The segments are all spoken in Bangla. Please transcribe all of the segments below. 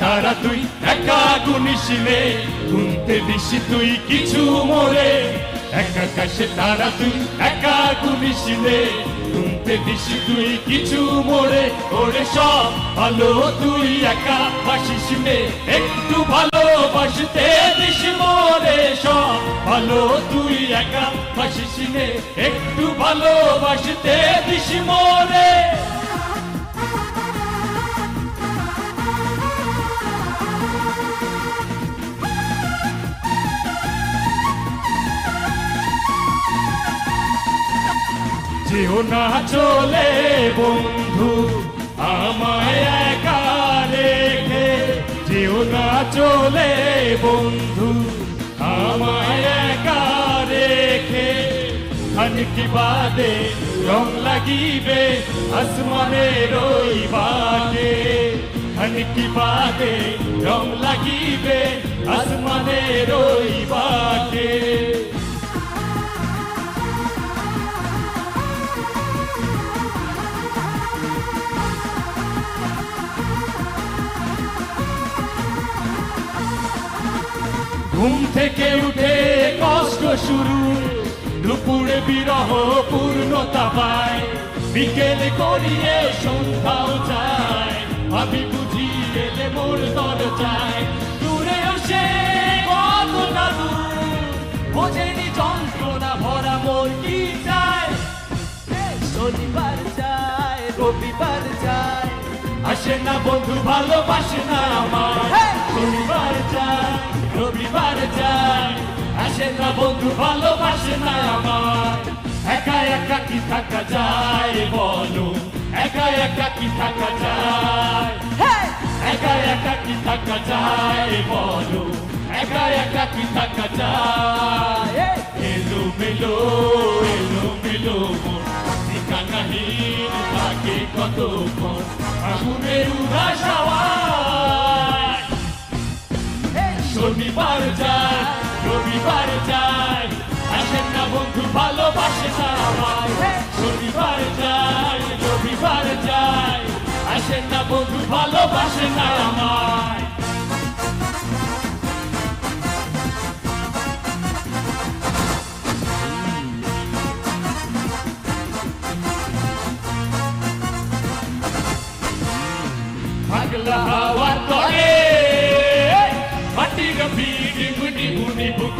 তারা তুই, একা গুনতে দিসি তুই কিছু মোরে। এক আকাশে তারা তুই, একা গুনিসিলে গুনতে দিসি তুই কিছু মোরে। ওরে সব ভালো, তুই একা বাসিসিলে একটু ভালোবাসতে দিস ভালো, তুই একা বাসিসিলে একটু ভালোবাসতে দিস মোরে যেও না চলে বন্ধু, আমায় একা রেখে। যেও না চলে বন্ধু খানিকি বাদে, রং লাগিবে, আসমানের ওই বাটে খানিকি বাদে, রং লাগিবে, আসমানের ওই বাটে ঘুম থেকে উঠে কষ্ট শুরু দুপুরে বিরহ পূর্ণতা পায়। বিকেলে করিয়ে সন্ধ্যাও যায়। আমি বুঝি এলে মোর দর যায় দূরে সে কতটা দূর বোঝেনি যন্ত্রণা ভরা মোর কি চায়। শনিবার যায় রবিবার যায় আসে না বন্ধু ভালোবাসে না আমার আসে না বন্ধু ভালোবাসে না আমার? একা একা কি থাকা যায় বলো? একা একা কি থাকা যায়? একা একা কি থাকা যায় বলো? একা একা কি থাকা যায়! এলো মেলো এলো মেলো ঠিকানাহীন থাকে কতক্ষণ আগুনের Hey! শনিবার যায়। রবিবার যায়। আসেন না বন্ধু ভালোবাসে শনিবার যায় রবিবার যায়। আসেন না বন্ধু ভালোবাসে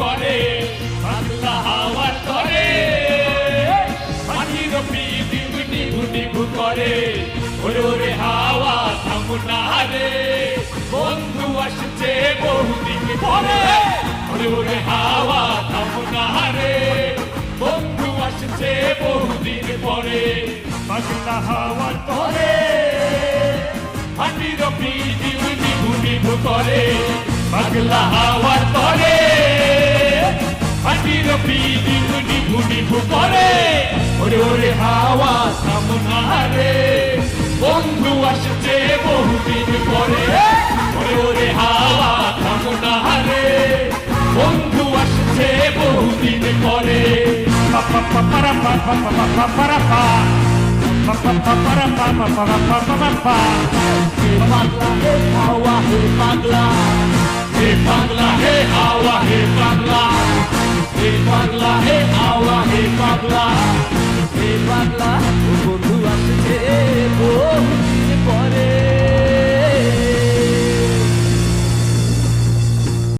করে পাগলা হাওয়ার তরে। মাটির ভিড় গুনি গুনি করে, ওরে ওরে হাওয়া থামুনা রে। বন্ধু আসছে বহুদিন পরে, ওরে ওরে হাওয়া থামুনা রে। বন্ধু আসছে বহুদিন পরে পাগলা হাওয়ার তরে। হাতির প্রীতি নিভু নিভু করে পাগলা হাওয়ার তরে। হাতির প্রীতি নিভু নিভু করে ওরে ওরে হাওয়া সামনা রে বন্ধু আসছে বহুদিন পরে ওরে ওরে হাওয়া সামনা রে বন্ধু আসছে বহুদিন পরে পা পা পা পারা পা হে পাগলা হে